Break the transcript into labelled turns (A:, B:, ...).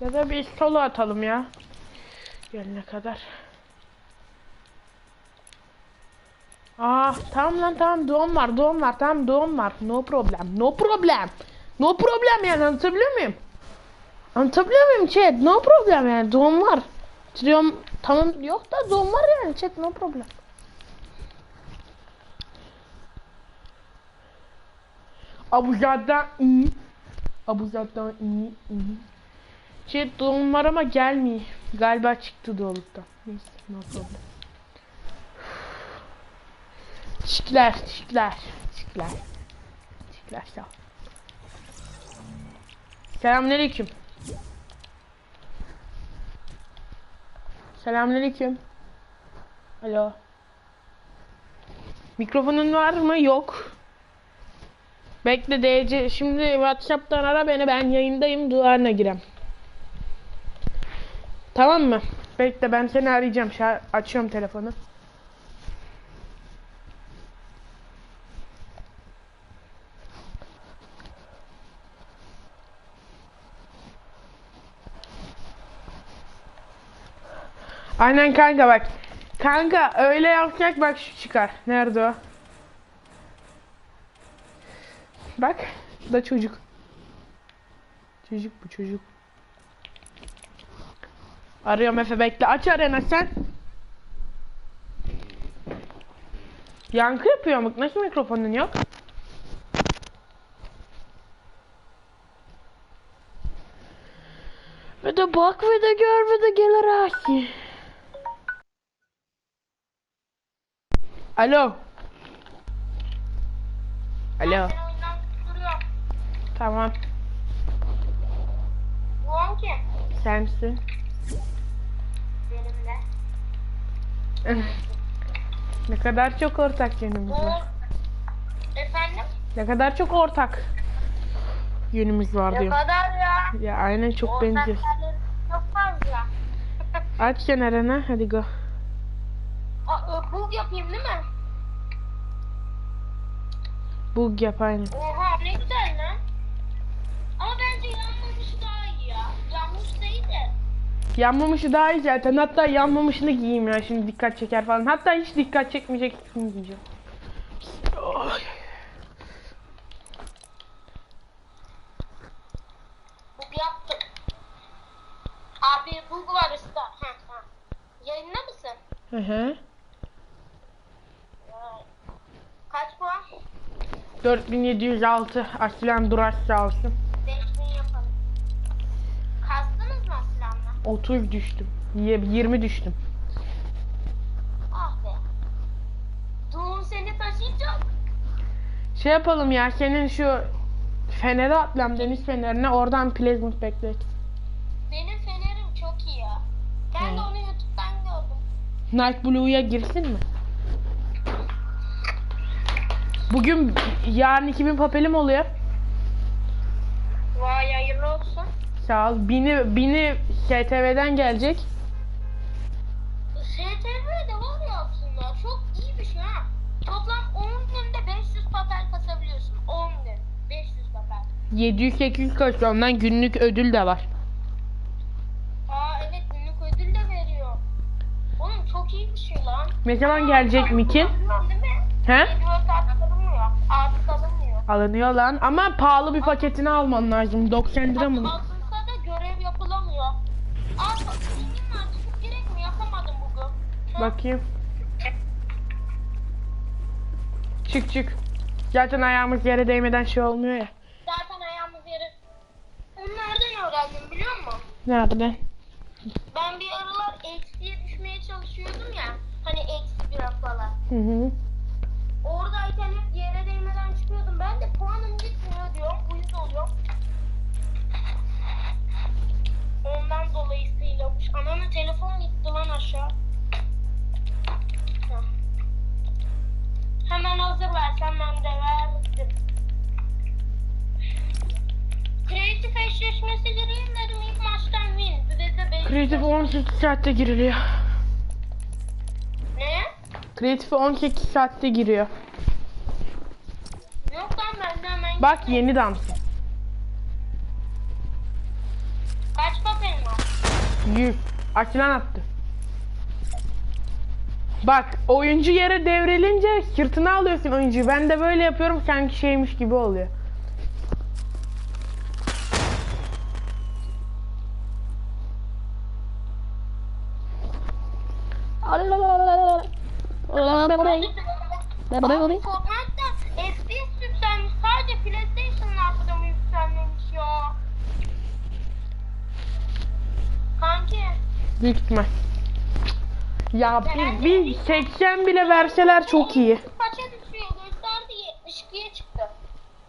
A: Ya da bir solo atalım ya. Gelene kadar. Aa tamam lan tamam doğum var doğum var tamam doğum var. No problem no problem. No problem yani anlatabiliyor muyum? Anlatabiliyor muyum chat? No problem yani doğum var. Diyorum tamam yok da doğum var yani chat no problem. Abu zaten iyi. Abu zaten iyi iyi. Chat doğum var ama gelmiyor. Galiba çıktı doğulukta. Neyse no problem. Teşekkürler, teşekkürler, teşekkürler. Teşekkürler, sağ. Selamünaleyküm. Selamünaleyküm. Alo. Mikrofonun var mı? Yok. Bekle DC. Şimdi WhatsApp'tan ara beni. Ben yayındayım. Duvarına girem. Tamam mı? Bekle ben seni arayacağım. Şa açıyorum telefonu. Aynen kanka bak. Kanka öyle yapacak bak şu çıkar. Nerede o? Bak. Da çocuk. Çocuk bu çocuk. Arıyorum Efe bekle. Aç arena sen. Yankı yapıyor mu? Nasıl mikrofonun yok? Ve de bak ve de gör ve de gel Aki. Alo. Alo. Tamam.
B: Bu an kim?
A: Sensin. Ne kadar çok ortak yönümüz var.
B: Efendim?
A: Ne kadar çok ortak yönümüz var
B: Ne
A: diyorum.
B: kadar ya?
A: Ya aynen çok
B: Ortak
A: benziyor.
B: çok fazla.
A: Aç kenarına hadi go.
B: Aa, ö, bug yapayım değil mi?
A: Bug yap aynen.
B: Oha Yanmamışı daha iyi
A: zaten. Hatta yanmamışını giyeyim ya şimdi dikkat çeker falan. Hatta hiç dikkat çekmeyecek üstünü giyeceğim.
B: Bug yaptım. Abi bug var usta. Ha, ha. Yayında mısın?
A: Hı hı.
B: Kaç puan?
A: 4706 Aslan Duraş sağ olsun.
B: 5000 yapalım. Kastınız mı Aslan'la?
A: 30 düştüm. Ye- 20 düştüm.
B: Ah be. Doğum seni taşıyacak.
A: Şey yapalım ya senin şu Fener'e atlam deniz fenerine oradan Pleasant beklet.
B: Benim fenerim çok iyi ya. Ben de onu YouTube'dan gördüm.
A: Night Blue'ya girsin mi? Bugün yarın 2000 papelim oluyor.
B: Vay hayırlı olsun.
A: Sağ ol. Bini, bini STV'den gelecek.
B: STV de var ya aslında çok iyi bir şey ha. Toplam 10 günde 500 papel kasabiliyorsun. 10 gün. 500 papel.
A: 700-800 koştu. Ondan günlük ödül de var.
B: Aa evet günlük ödül de veriyor. Oğlum çok iyi bir şey lan.
A: Ne zaman gelecek Mikin? He? Alınıyor lan. Ama pahalı bir paketini alman lazım. 90 lira mı? Bakayım. Çık çık. Zaten ayağımız yere değmeden şey olmuyor ya.
B: Zaten ayağımız yere... Onu nereden öğrendim biliyor musun?
A: Nerede?
B: Ben bir aralar eksiye düşmeye çalışıyordum ya. Hani eksi bir falan.
A: Hı hı.
B: Gireyim dedim ilk maçtan win.
A: Creative 18 saatte giriliyor.
B: Ne?
A: Creative 18 saatte giriyor.
B: Yok lan bende hemen
A: Bak yeni dans.
B: Kaç papel
A: 100. Açılan attı. Bak oyuncu yere devrilince sırtına alıyorsun oyuncuyu. Ben de böyle yapıyorum sanki şeymiş gibi oluyor.
B: Fortnite'da FPS yükselmiş. Sadece PlayStation'ın arkada mı yükselmemiş ya? Kanki.
A: Büyük ihtimal. Ya bir, bir 80 bile verseler çok iyi.
B: Kaça